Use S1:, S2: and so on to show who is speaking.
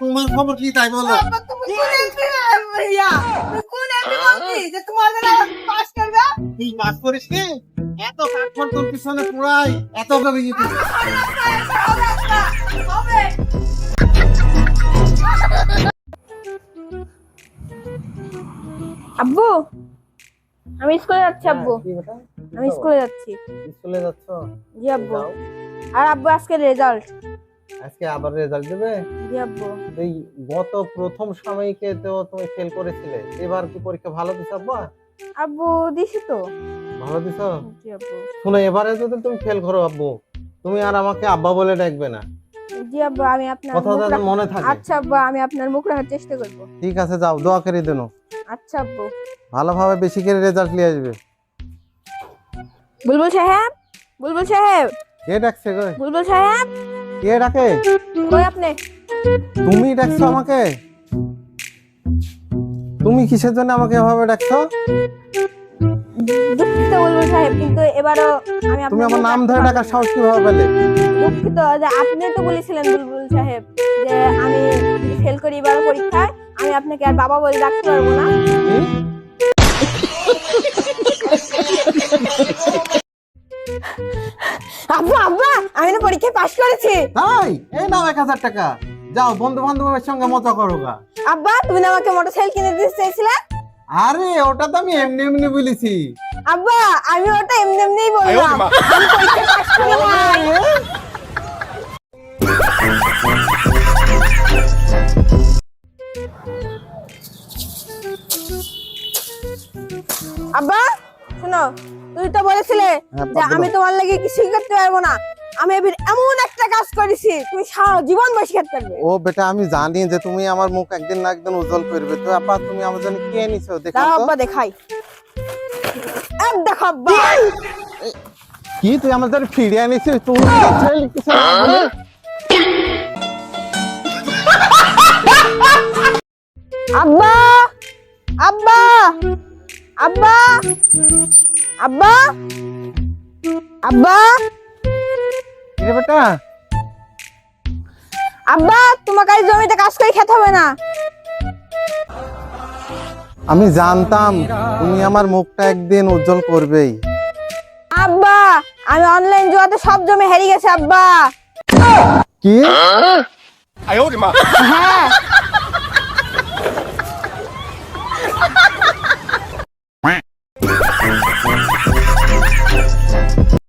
S1: তোমার খবর কি? তাই বলো।
S2: কোন তোমার
S1: তুই পাস করিস নি এত কাঠফল তোর পিছনে পুরাই এত ভাবে
S3: আব্বু আমি স্কুলে যাচ্ছি আব্বু। আমি স্কুলে যাচ্ছি।
S1: স্কুলে যাচ্ছ?
S3: জি আব্বু। আর আব্বু আজকে রেজাল্ট
S1: আজকে আবার রেজাল্ট দেবে?
S3: জি আব্বু।
S1: এই গত প্রথম সাময়িকে তো তুমি ফেল করেছিলে। এবার কি পরীক্ষা ভালো দিছ আব্বা?
S3: আব্বু দিছি তো।
S1: ভালো দিছ?
S3: জি আব্বু।
S1: শুনো এবারে যদি তুমি ফেল করো আব্বু তুমি আর আমাকে আব্বা বলে ডাকবে না।
S3: জি আব্বু আমি আপনার
S1: কথা
S3: মুখ
S1: যেন
S3: রাখ-
S1: মনে থাকে।
S3: আচ্ছা আব্বু আমি আপনার মুখ রাখার চেষ্টা করব।
S1: ঠিক আছে যাও দোয়া করে দেন।
S3: আচ্ছা আব্বু।
S1: ভালোভাবে বেশি করে রেজাল্ট নিয়ে আসবে।
S3: বুলবুল সাহেব বুলবুল সাহেব।
S1: কে ডাকছে গো?
S3: বুলবুল সাহেব।
S1: কে ডাকে?
S3: কই আপনি?
S1: তুমি ডাকছো আমাকে? তুমি কিসের জন্য আমাকে এভাবে ডাকছো?
S3: দুঃখিত বুলবুল সাহেব কিন্তু এবারও আমি
S1: তুমি আমার নাম ধরে ডাকার সাহস কীভাবে পেলে?
S3: দুঃখিত যে আপনি তো বলেছিলেন বুলবুল সাহেব যে আমি ফেল করি এবার পরীক্ষায় আমি আপনাকে আর বাবা বলে ডাকতে পারব না? আব্বা আব্বা আমি না পরীক্ষায় পাশ করেছি।
S1: তাই এই নাও এক হাজার টাকা। যাও বন্ধু বান্ধবের সঙ্গে মজা করো গা।
S3: আব্বা তুমি না আমাকে মোটরসাইকেল কিনে দিতে চেয়েছিলে
S1: আরে ওটা তো আমি এমনি এমনি বলেছি।
S3: আব্বা আমি ওটা এমনি এমনিই বললাম। আমি করি আব্বা শোনো তুই তো বলেছিলে
S1: হ্যাঁ,
S3: যে আমি তোমার লাগি কিছুই করতে পারব না। আমি এবার এমন একটা কাজ করেছি তুমি সারা জীবন বসে খেতে পারবে।
S1: ও বেটা আমি জানি যে তুমি আমার মুখ একদিন না একদিন উজ্জ্বল করবে। তো আপা তুমি আমার জন্য কে নিছো দেখো
S3: দাও আব্বা দেখাই। এক দেখো আব্বা।
S1: কি তুই আমার জন্য আনিছিস তুমি ছেলে লিখতেছ
S3: আব্বা আব্বা আব্বা আব্বা আব্বা।
S1: কি রে বেটা
S3: আব্বা তোমাকে আজ জমিতে কাজ করে খেতে হবে না।
S1: আমি জানতাম তুমি আমার মুখটা একদিন উজ্জ্বল করবেই।
S3: আব্বা আমি অনলাইন জুয়াতে সব জমি হেরে গেছে আব্বা।
S1: কি?
S3: হ্যাঁ